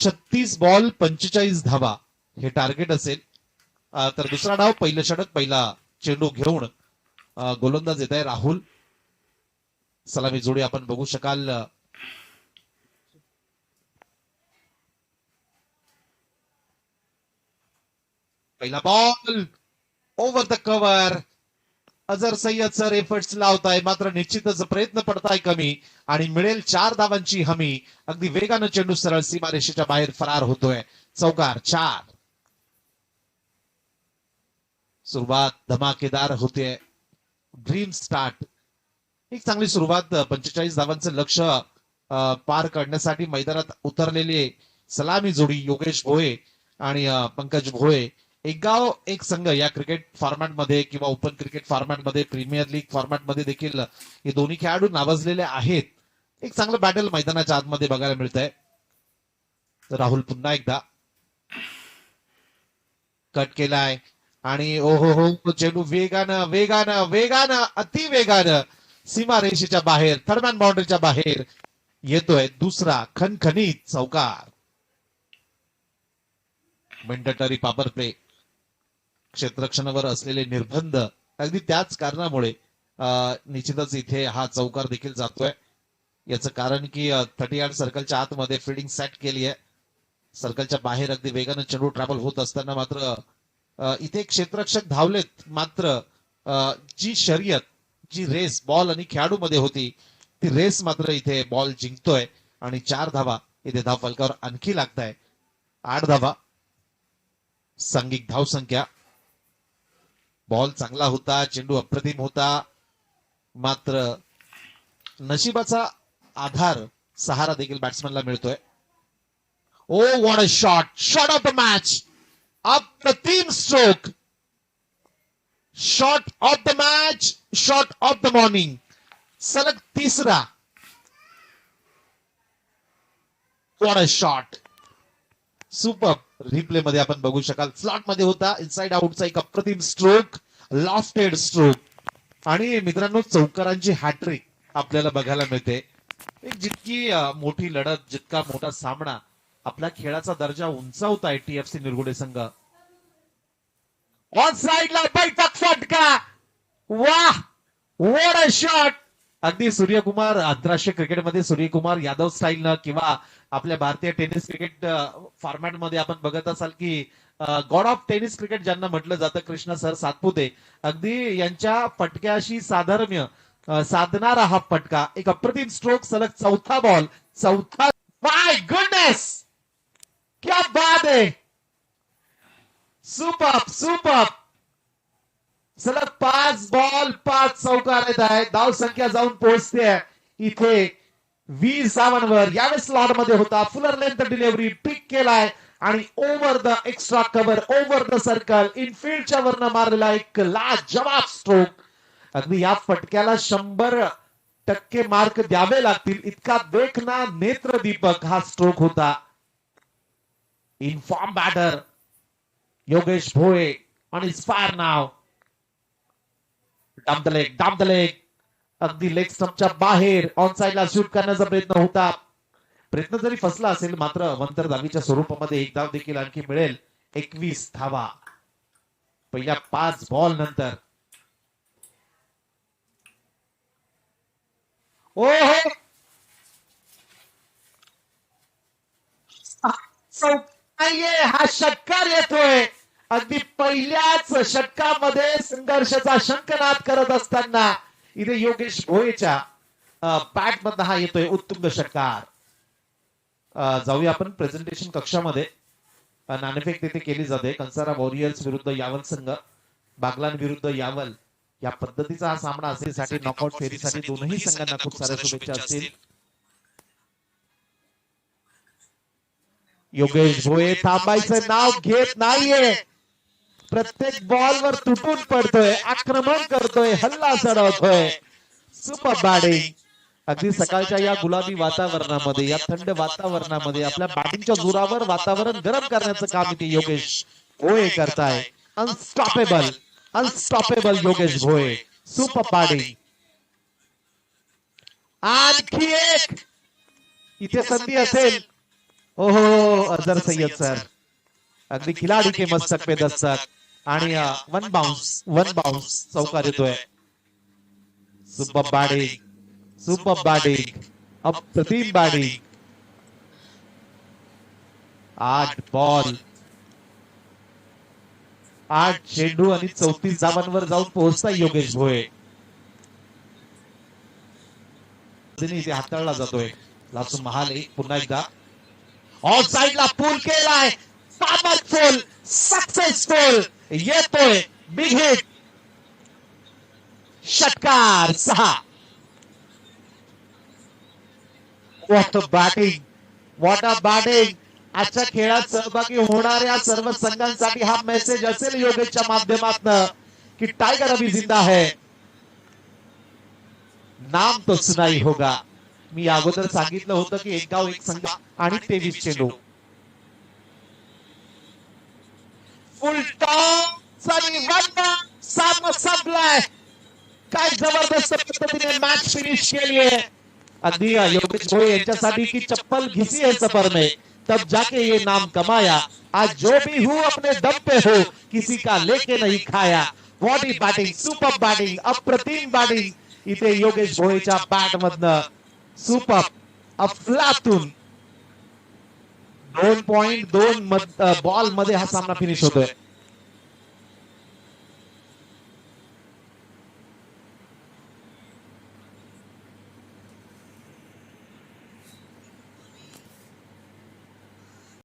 छत्तीस बॉल पंचेचाळीस धावा हे टार्गेट असेल. तर दुसरा डाव पहिलं षटक पहिला चेंडू घेऊन गोलंदाज येत आहे राहुल. सलामी जोडी आपण बघू शकाल. पहिला बॉल ओव्हर द कव्हर अजर सय्यद सर एफर्ट्स लावताय. मात्र निश्चितच प्रयत्न पडताय कमी आणि मिळेल चार धावांची हमी. अगदी वेगानं चेंडू सरळ सीमारेषेच्या बाहेर फरार होतोय. चौकार चार. सुरुवात धमाकेदार होते. ड्रीम स्टार्ट एक चांगली सुरुवात पंचेचाळीस धावांचं लक्ष पार करण्यासाठी मैदानात उतरलेले सलामी जोडी योगेश भोये आणि पंकज भोये एक गाव एक संघ या क्रिकेट फॉर्मॅटमध्ये किंवा ओपन क्रिकेट फॉर्मॅटमध्ये प्रीमियर लीग फॉर्मॅटमध्ये देखील हे दोन्ही खेळाडू नावाजलेले आहेत. एक चांगलं बॅटल मैदानाच्या आतमध्ये बघायला मिळत आहे राहुल पुन्हा एकदा. कट केलाय. आणि ओ हो हो चेंडू वेगानं वेगानं वेगानं अति वेगानं सीमारेषेच्या बाहेर थर्मॅन बाउंड्रीच्या बाहेर येतोय दुसरा खनखनीत चौकार. मेंढटरी पापर प्ले क्षेत्ररक्षणावर असलेले निर्बंध अगदी त्याच कारणामुळे निश्चितच इथे हा चौकार देखील जातोय. याचं कारण की थर्टी आठ सर्कलच्या आतमध्ये फिल्डिंग सेट केली आहे. सर्कलच्या बाहेर अगदी वेगानं चेंडू ट्रॅव्हल होत असताना मात्र इथे क्षेत्ररक्षक धावलेत मात्र अं, जी शर्यत जी रेस बॉल आणि खेळाडू मध्ये होती ती रेस मात्र इथे बॉल जिंकतोय. आणि चार धावा इथे धाव फलकावर आणखी लागताय. आठ धावा सांघिक धाव संख्या बॉल चांगला होता चेंडू अप्रतिम होता. मात्र नशिबाचा आधार सहारा देखील बॅट्समॅनला मिळतोय. ओ what a shot shot of the match अप्रतिम stroke shot of the match shot of the morning सलग तिसरा. What a shot super replay मध्ये आपण बघू शकाल. स्लॉटमध्ये होता. इनसाइड आउटचा एक अप्रतिम स्ट्रोक लॉफ्टेड स्ट्रोक आणि मित्रांनो चौकारांची हॅट्रिक आपल्याला बघायला मिळते. एक जितकी मोठी लढत जितका मोठा सामना आपल्या खेळाचा दर्जा उंचावताय टीएफसी निरगुडे संघ. ऑन साइडला बैठक फटका. वाह! वॉट अ शॉट अगदी सूर्यकुमार आंतरराष्ट्रीय क्रिकेटमध्ये सूर्यकुमार यादव स्टाईलनं किंवा आपल्या भारतीय टेनिस क्रिकेट फॉर्मॅटमध्ये आपण बघत असाल की गॉड ऑफ टेनिस क्रिकेट ज्यांना म्हटलं जातं कृष्ण सर सातपुते अगदी यांच्या फटक्याशी साधर्म्य साधणारा हा फटका एक अप्रतिम स्ट्रोक सलग चौथा बॉल चौथा माय गुडनेस क्या बात आहे! सुपर सुपर सलग पाच बॉल पाच चौकार येत आहे धाव संख्या जाऊन पोहोचते. इथे वीर सावनवर यावेळेस स्लॉटमध्ये होता. फुलर लेंथ डिलिव्हरी पिक केलाय आणि over the extra cover over the circle इनफिल्डच्या वरनं मारलेला एक लाजवाब स्ट्रोक अगदी या फटक्याला शंभर टक्के मार्क द्यावे लागतील. इतका देखना नेत्रदीपक हा स्ट्रोक होता. इन्फॉर्म बॅटर योगेश भोये आणि fire now down the leg down leg अगदी लेग स्टंपच्या बाहेर ऑन साइडला शूट करण्याचा प्रयत्न होता. प्रयत्न जरी फसला असेल मात्र अवंतर धावीच्या स्वरूपामध्ये एक धाव देखील आणखी मिळेल. एकवीस धावा. पहिल्या पाच बॉल नंतर. ओ हो हा षटकार येतोय. अगदी पहिल्याच षटकामध्ये संघर्षाचा शंकनाद करत असताना इथे योगेश भोयेच्या बॅट मधनं हा येतोय उत्तुंग षटकार. जाऊया आपण प्रेझेंटेशन कक्षामध्ये. नाणेफेक तिथे केली जाते. कंसारा वॉरियर्स विरुद्ध यावल संघ बागलान विरुद्ध यावल या पद्धतीचा हा सामना असेसाठी नॉकआउट फेरीसाठी दोनही संघांना खूप साऱ्या शुभेच्छा असतील. योगेश भोये थांबायचं नाव घेत नाहीये. प्रत्येक बॉल वर तुटून पडतोय आक्रमण करतोय हल्ला चढवतोय. सुपर बॅटिंग अगदी सकाळच्या या गुलाबी वातावरणामध्ये या थंड वातावरणामध्ये आपल्या बॅटिंगच्या जोरावर वातावरण गरम करण्याचं काम इथे योगेश भोये करताय. Unstoppable unstoppable Yogesh Bhoye. Super batting आणखी एक. इथे संधी असेल. ओहो अजर सय्यद सर. अगदी खिलाडी के मस्तक पे दस्तक. आणि वन बाउन्स वन बाउन्स चौकार येतोय सुपर बॅटिंग सुपर बॅटिंग अप्रतिम बॅटिंग आठ बॉल. आठ चेंडू आणि चौतीस धावांवर जाऊन पोहोचताय योगेश भोये इथे हाताळला जातोय. लासू महाल एक पुन्हा एकदा. ऑफ साइडला पूल केलाय. पावरफुल सक्सेसफुल येतोय. बिग हिट षटकार सहा. What batting. What a batting. आजच्या खेळात सहभागी होणाऱ्या सर्व संघांसाठी हा मेसेज असेल योगेशच्या माध्यमातन की टायगर अभी जिंदा है. नाम तो सुनाई होगा. मी अगोदर सांगितलं होतं की एक गाव एक संघ आणि तेवीस चेंडू फुल टॉप सामना संपलाय काय ज़बरदस्त पद्धतीने मॅच फिनिश केली आहे अगदी योगेश भोये यांच्यासाठी की चप्पल घिसी है सफ़र में। तब जाके ये नाम कमाया। आज जो भी हूँ, अपने दम पे हो। किसी का लेके नहीं खाया। बॉडी बॅटिंग सुपर बॅटिंग अप्रतिम बॅटिंग इथे योगेश भोयेच्या बॅट मधनं सुपर अफलातून दोन पॉइंट दोन बॉल मध्ये हा सामना फिनिश होतोय.